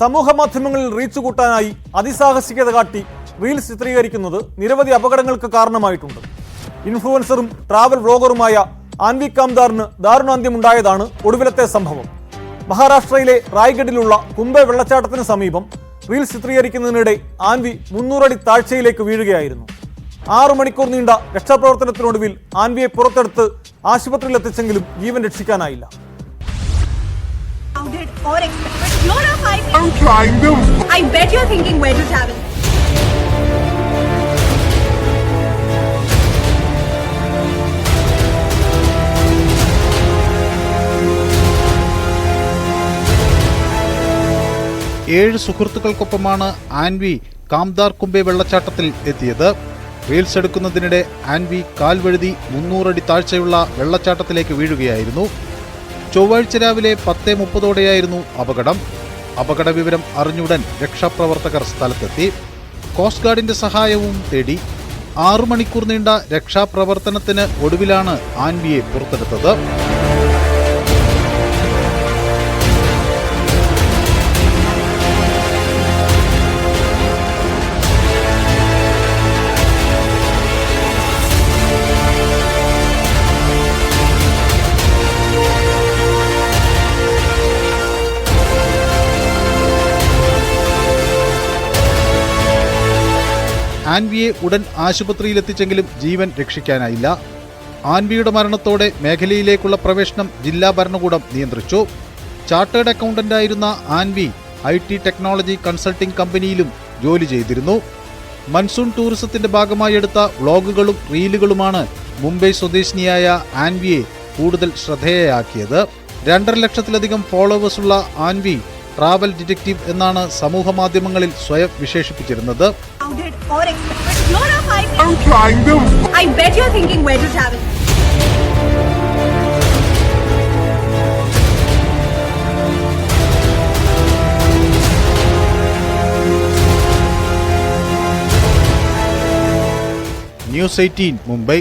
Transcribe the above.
സമൂഹ മാധ്യമങ്ങളിൽ റീച്ച് കൂട്ടാനായി അതിസാഹസികത കാട്ടി റീൽസ് ചിത്രീകരിക്കുന്നത് നിരവധി അപകടങ്ങൾക്ക് കാരണമായിട്ടുണ്ട്. ഇൻഫ്ലുവൻസറും ട്രാവൽ വ്ളോഗറുമായ ആൻവി കാംദാറിന് ദാരുണാന്ത്യമുണ്ടായതാണ് ഒടുവിലത്തെ സംഭവം. മഹാരാഷ്ട്രയിലെ റായ്ഗഡിലുള്ള കുംബെ വെള്ളച്ചാട്ടത്തിന് സമീപം റീൽസ് ചിത്രീകരിക്കുന്നതിനിടെ ആൻവി മുന്നൂറടി താഴ്ചയിലേക്ക് വീഴുകയായിരുന്നു. ആറു മണിക്കൂർ നീണ്ട രക്ഷാപ്രവർത്തനത്തിനൊടുവിൽ ആൻവിയെ പുറത്തെടുത്ത് ആശുപത്രിയിൽ എത്തിച്ചെങ്കിലും ജീവൻ രക്ഷിക്കാനായില്ല. Crowded or expensive. You're a high. I'm trying to. I bet you're thinking where to travel. ഏഴ് സുഹൃത്തുക്കൾക്കൊപ്പമാണ് ആൻവി കാംദാർ കുംബെ വെള്ളച്ചാട്ടത്തിൽ എത്തിയത് റീൽസ് എടുക്കുന്നതിനിടെ ആൻവി കാൽവഴുതി മുന്നൂറടി താഴ്ചയുള്ള വെള്ളച്ചാട്ടത്തിലേക്ക് വീഴുകയായിരുന്നു ചൊവ്വാഴ്ച രാവിലെ പത്ത് മുപ്പതോടെയായിരുന്നു അപകടം. അപകട വിവരം അറിഞ്ഞുടൻ രക്ഷാപ്രവർത്തകർ സ്ഥലത്തെത്തി. കോസ്റ്റ് ഗാർഡിന്റെ സഹായവും തേടി ആറു മണിക്കൂർ നീണ്ട രക്ഷാപ്രവർത്തനത്തിന് ഒടുവിലാണ് ആൻവിയെ പുറത്തെടുത്തത്. ആൻവിയെ ഉടൻ ആശുപത്രിയിലെത്തിച്ചെങ്കിലും ജീവൻ രക്ഷിക്കാനായില്ല. ആൻവിയുടെ മരണത്തോടെ മേഖലയിലേക്കുള്ള പ്രവേശനം ജില്ലാ ഭരണകൂടം നിയന്ത്രിച്ചു. Chartered അക്കൗണ്ടന്റായിരുന്ന Anvi I T technology consulting കമ്പനിയിലും ജോലി ചെയ്തിരുന്നു. മൺസൂൺ ടൂറിസത്തിന്റെ ഭാഗമായി എടുത്ത വ്ളോഗുകളും റീലുകളുമാണ് മുംബൈ സ്വദേശിനിയായ ആൻവിയെ കൂടുതൽ ശ്രദ്ധേയയാക്കിയത്. രണ്ടര ലക്ഷത്തിലധികം ഫോളോവേഴ്സുള്ള ആൻവി ട്രാവൽ ഡിറ്റക്റ്റീവ് എന്നാണ് സമൂഹ മാധ്യമങ്മങ്ങളിൽ സ്വയം വിശേഷിപ്പിച്ചിരുന്നത്. News eighteen Mumbai